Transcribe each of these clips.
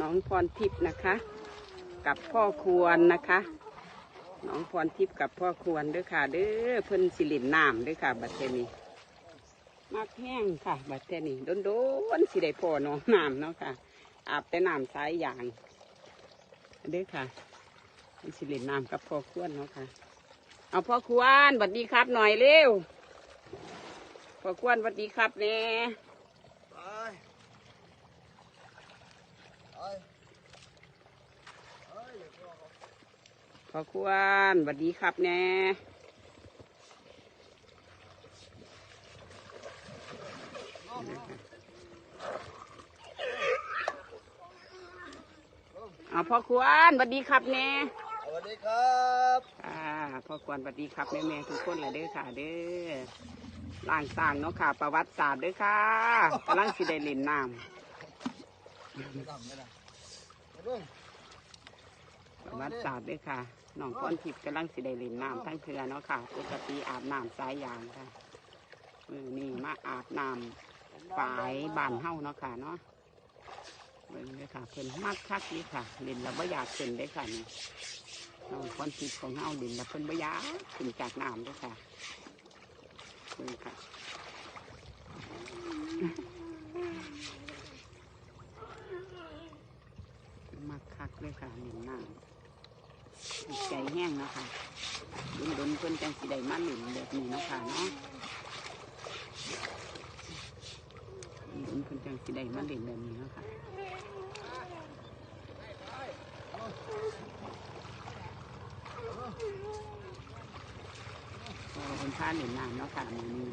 น้องพรทิพย์นะคะ กับพ่อควรนะคะน้องพรทิพย์กับพ่อควรเด้อค่ะ เด้อเพิ่นสิลินน้ำเด้อค่ะ บัดเทนี้มากแห้งค่ะ บัดเทนี้โดนโดนๆสิได้พ่อน้องน้ำเนาะค่ะ อาบแต่น้ำสายยางเด้อค่ะเพิ่นสิลินน้ำกับพ่อควรเนาะค่ะ เอาพ่อควรบัดดีครับหน่อยเร็วพ่อควรบัดดีครับแน่ไปไปเฮ้ยเดี๋ยวพ่อเขา พ่ อควรบัดดีครับแน่เอาพ่อควรบัดดีครับแน่สวัสดีครับอ่าพ่อควรบัดดีครับแม่แม่ๆทุกคนเลยเด้อค่ะเด้อล่างสร้างเนาะค่ะ ประวัติศาสตร์เด้อค่ะกำลังสิได้เล่นน้ไม่ดำไม่ดำมาเบิ่งำประวัติศาสตร์เด้อค่ะ น้องพรทิพย์กำลังสิได้เล่นน้ำทั้งเทือเนาะค่ะปกติอาบน้ำสายยางค่ะมือนี่มาอาบน้ำฝายบานเฮาเนาะค่ะเนาะเบิ่งเลยค่ะเพิ่นมากคักนี่ค่ะเล่นแล้วบ่อยากขึ้นได้ค่ะนี่น้องคนติดของเฮาเล่นแล้วเพิ่นบ่อยากขึ้นจากน้ำเด้ค่ะเบิ่งค่ะมากคักเลยค่ะเล่นน้ำ ใจแห้งเนาะค่ะดุนๆเพิ่นจังสิได้มาเล่นแบบนี้เนาะค่ะเนาะอืมเพิ่นจังสิได้มาเล่นแบบนี้เนาะค่ะพอเพิ่นพาเล่นน้ำเนาะค่ะมือนี้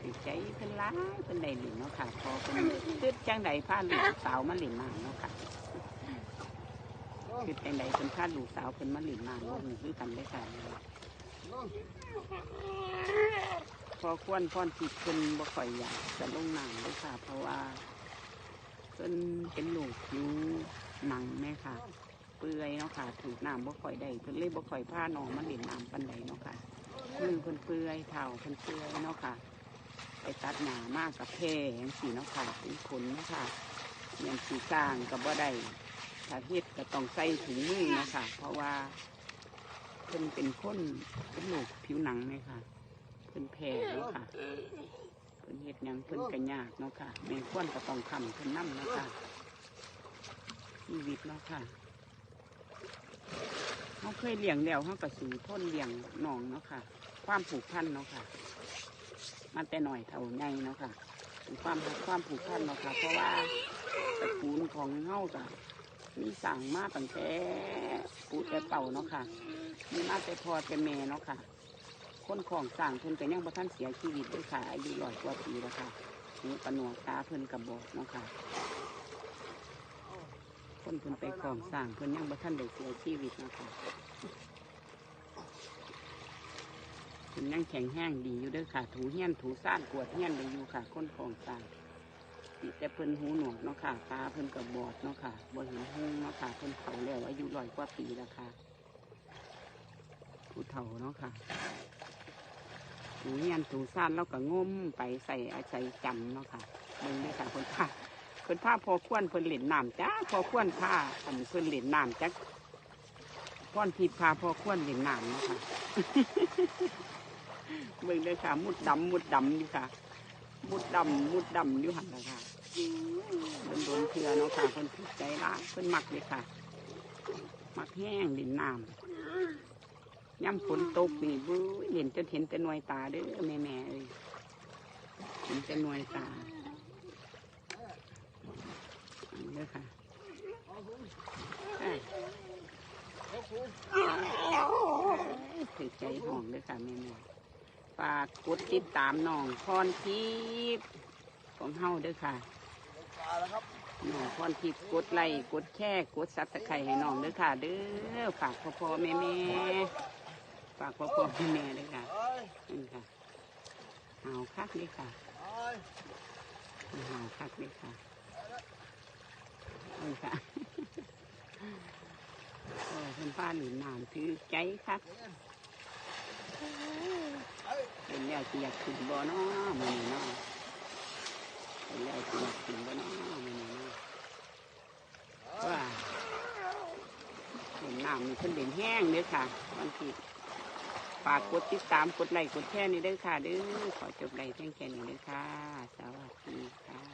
ถือใจเพิ่นร้ายเพิ่นได้เล่นเนาะค่ะพอเพิ่นคิดจังใดพาหลูกสาวมาเล่นน้ำเนาะค่ะ คิดจังใดเพิ่นพาลูกสาวเพิ่นมาเล่นน้ำบ่ฮู้คือกันเลยค่ะพอควรพรทิพย์เพิ่นบ่ค่อยอยากจะลงน้ำเลยค่ะ เพราะว่าเพิ่นเป็นลูกผิวหนังแม่ค่ะเปื่อยเนาะค่ะถูกน้ำบ่ค่อยได้เพิ่นเลยบ่ค่อยพานองมาเล่นน้ำปานใดเนาะค่ะมือเพิ่นเปื่อยเท้าเพิ่นเปื่อยเนาะค่ะไปตัดหญ้ามากกับแพร่จังซี่เนาะค่ะเป็นขนเนาะค่ะอย่างสีกลางก็บ่ได้ ถ้าเฮ็ดก็ต้องใส่ถุงมือนะคะ เพราะว่าเพิ่นเป็นคนเป็นลูผิวหนังเลยค่ะเพิ่นแพ้เนาะค่ะเพิ่นเฮ็ดหยังเพิ่นก็ยากเนาะค่ะแม่ควรก็ต้องทำเพิ่นนํเนาะค่ะชีวิตเนาะค่ะเขาเคยเลี้ยงแล้วเขาก็สูทนเลี้ยงน้องเนาะค่ะ ความผูกพันเนาะค่ะมันแต่หน่อยเท่าไงเนาะค่ะความความผูกพันเนาะค่ะ เพราะว่าตระกูลของเฮาก็ มีสั่งมาตั้งแต่ปูแต่เต่าเนาะค่ะ มีมาแต่พอแต่แม่เนาะค่ะ คนของสั่งเพิ่นก็ยังบ่ทันเสียชีวิตด้วยค่ะอายุร้อยกว่าปีแล้วค่ะหูปนวกตาเพิ่นกับบอดเนาะค่ะ คนเพิ่นไปของสั่งเพิ่นยังบ่ทันได้เสียชีวิตเนาะค่ะเพิ่นยังแข็งแห้งดีอยู่ด้อค่ะ ถูเฮี้ยนถูซ่านกวดเฮี้ยนได้อยู่ค่ะ คนของสั่ง ติแต่เพิ่นหูหนวกเนาะค่ะตาเพิ่นกับบอดเนาะค่ะบ่เห็นหุ้งเนาะค่ะเพิ่นเขาแล้วอายุร้อยกว่าปีแล้วค่ะผู้เฒ่าเนาะค่ะถูเงียนถูซ่านแล้วก็ง้มไปใส่อาศัยจำเนาะค่ะเบิ่งเลยค่ะคนผ้าคนผ้าพอควนเพิ่นเหรียญน้ำจ้าพอควนผ้าอันเพิ่นเหรียญน้ำจ้าก้อนผิดพาพอควนเหรียญน้ำเนาะค่ะเบิ่งเลยค่ะมุดดำมุดดำอยู่ค่ะ มุดดำมุดดำอยู่หันละค่ะเดินโดนเถื่อเนาะค่ะเพิ่นถูกใจร้ายเพิ่นมักเลยค่ะหมักแห้งเหรียญน้ำย่ำฝนตกนี่บุ้เห็นจนเห็นแต่หน่วยตาเด้อแม่แม่ๆเอ้ยเห็นแต่หน่วยตาเด้อค่ะอะถือใจห่องเด้อค่ะแม่แม่ ฝากกดติดตามน้องพรทิพย์ของเฮาด้อค่ะปลาแล้วครับน้องพรทิพย์กดไลค์กดแชร์กดซับสไครต์ให้น้องด้อค่ะ เด้อฝากพ่อพ่อแม่แม่ฝากพ่อพ่อแม่แม่ด้อค่ะนี่ค่ะหาคักเลยค่ะไปหาคักเลยค่ะนี่ค่ะโอ้เพิ่นป้าหนุนนานถือใจครับ เป็นแล้วที่อยากขึ้นบ่อน้อมันนี่น้อเป็นแล้วที่อยากขึ้นบ่อน้อมันนี่น้อว่าเห็นน้ำมันขึ้นเด่นแห้งเลยค่ะวันที่ฝากกดติดตามกดไลค์กดแชร์นี่ด้วยค่ะด้วยขอจบไลค์แค่นี้ด้วยค่ะ สวัสดีค่ะ